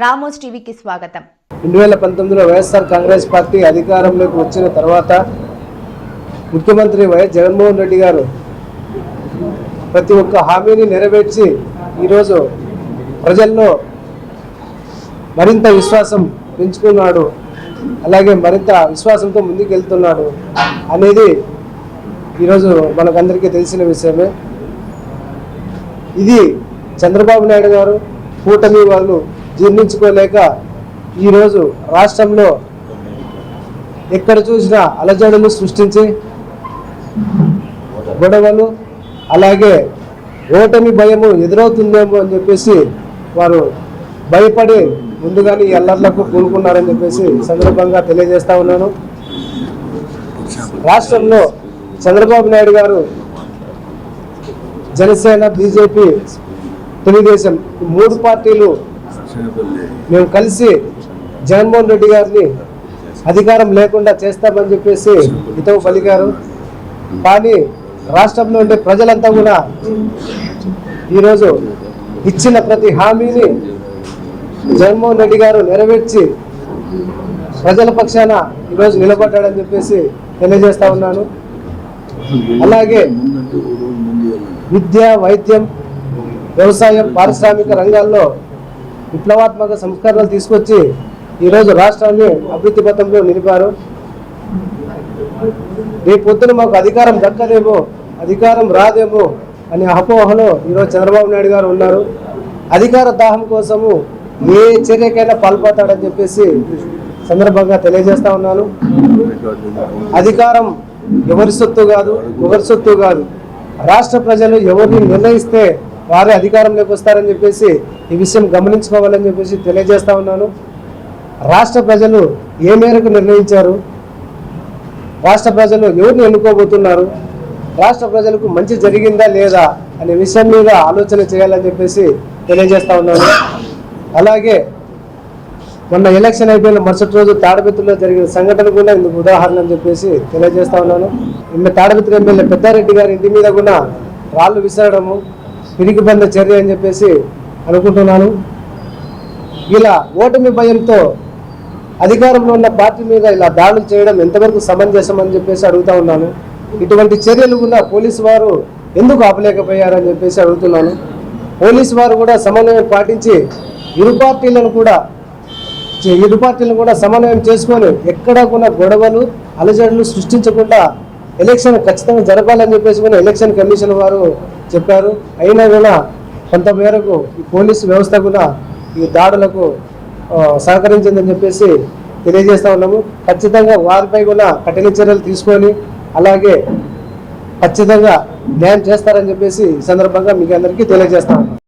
Ramos టీవీకి స్వాగతం. రెండు వేల పంతొమ్మిదిలో వైఎస్ఆర్ కాంగ్రెస్ పార్టీ అధికారంలోకి వచ్చిన తర్వాత ముఖ్యమంత్రి వైఎస్ జగన్మోహన్ రెడ్డి గారు ప్రతి ఒక్క హామీని నెరవేర్చి ఈరోజు ప్రజల్లో మరింత విశ్వాసం పెంచుకున్నాడు అలాగే మరింత విశ్వాసంతో ముందుకెళ్తున్నాడు అనేది ఈరోజు మనకందరికీ తెలిసిన విషయమే. ఇది చంద్రబాబు నాయుడు గారు కూటమి వాళ్ళు జీర్ణించుకోలేక ఈరోజు రాష్ట్రంలో ఎక్కడ చూసినా అలజడులు సృష్టించి గొడవలు అలాగే ఓటమి భయము ఎదురవుతుందేమో అని చెప్పేసి వారు భయపడి ముందుగానే ఈ అల్లర్లకు కూరుకున్నారని చెప్పేసి సందర్భంగా తెలియజేస్తా ఉన్నాను. రాష్ట్రంలో చంద్రబాబు నాయుడు గారు జనసేన బీజేపీ తెలుగుదేశం మూడు పార్టీలు మేము కలిసి జగన్మోహన్ రెడ్డి గారిని అధికారం లేకుండా చేస్తామని చెప్పేసి హితవు పలికారు. కానీ రాష్ట్రంలో ఉండే ప్రజలంతా కూడా ఈరోజు ఇచ్చిన ప్రతి హామీని జగన్మోహన్ రెడ్డి గారు నెరవేర్చి ప్రజల పక్షాన ఈరోజు నిలబడ్డాడని చెప్పేసి తెలియజేస్తా ఉన్నాను. అలాగే విద్య వైద్యం వ్యవసాయం పారిశ్రామిక రంగాల్లో విప్లవాత్మక సంస్కరణలు తీసుకొచ్చి ఈరోజు రాష్ట్రాన్ని అభివృద్ధి పథంలో నిలిపారు. రేపు పొద్దున మాకు అధికారం దక్కదేమో అధికారం రాదేమో అనే అపోహలో ఈరోజు చంద్రబాబు నాయుడు గారు ఉన్నారు. అధికార దాహం కోసము ఏ చర్యకైనా పాల్పడతాడని చెప్పేసి సందర్భంగా తెలియజేస్తా ఉన్నాను. అధికారం ఎవరి సొత్తు కాదు ఎవరి సొత్తు కాదు. రాష్ట్ర ప్రజలు ఎవరిని నిర్ణయిస్తే వారే అధికారంలోకి వస్తారని చెప్పేసి ఈ విషయం గమనించుకోవాలని చెప్పేసి తెలియజేస్తా ఉన్నాను. రాష్ట్ర ప్రజలు ఏ మేరకు నిర్ణయించారు? రాష్ట్ర ప్రజలు ఎవరిని ఎన్నుకోబోతున్నారు? రాష్ట్ర ప్రజలకు మంచి జరిగిందా లేదా అనే విషయం మీద ఆలోచన చేయాలని చెప్పేసి తెలియజేస్తా ఉన్నాను. అలాగే మొన్న ఎలక్షన్ అయిపోయిన మరుసటి రోజు తాడబెత్తులో జరిగిన సంఘటన కూడా ఇందుకు ఉదాహరణ అని చెప్పేసి తెలియజేస్తా ఉన్నాను. నిన్న తాడబెత్తులు ఎమ్మెల్యే పెద్దారెడ్డి గారి ఇంటి మీద కూడా రాళ్ళు విసరడము పిరికిబంద చర్య అని చెప్పేసి అనుకుంటున్నాను. ఇలా ఓటమి భయంతో అధికారంలో ఉన్న పార్టీ మీద ఇలా దాడులు చేయడం ఎంతవరకు సమంజసం అని చెప్పేసి అడుగుతా ఉన్నాను. ఇటువంటి చర్యలు కూడా పోలీసు వారు ఎందుకు ఆపలేకపోయారని చెప్పేసి అడుగుతున్నాను. పోలీసు వారు కూడా సమన్వయం పాటించి ఇరు పార్టీలను కూడా చే- ఇరు పార్టీలను కూడా సమన్వయం చేసుకొని ఎక్కడా కూడా గొడవలు అలజడులు సృష్టించకుండా ఎలక్షన్ ఖచ్చితంగా జరపాలని చెప్పేసి కూడా ఎలక్షన్ కమిషన్ వారు చెప్పారు. అయినా కూడా కొంత మేరకు పోలీసు వ్యవస్థ కూడా ఈ దాడులకు సహకరించిందని చెప్పేసి తెలియజేస్తా ఉన్నాము. ఖచ్చితంగా వారిపై కూడా కఠిన చర్యలు తీసుకొని అలాగే ఖచ్చితంగా న్యాయం చేస్తారని చెప్పేసి ఈ సందర్భంగా మీకు అందరికీ తెలియజేస్తా ఉన్నాం.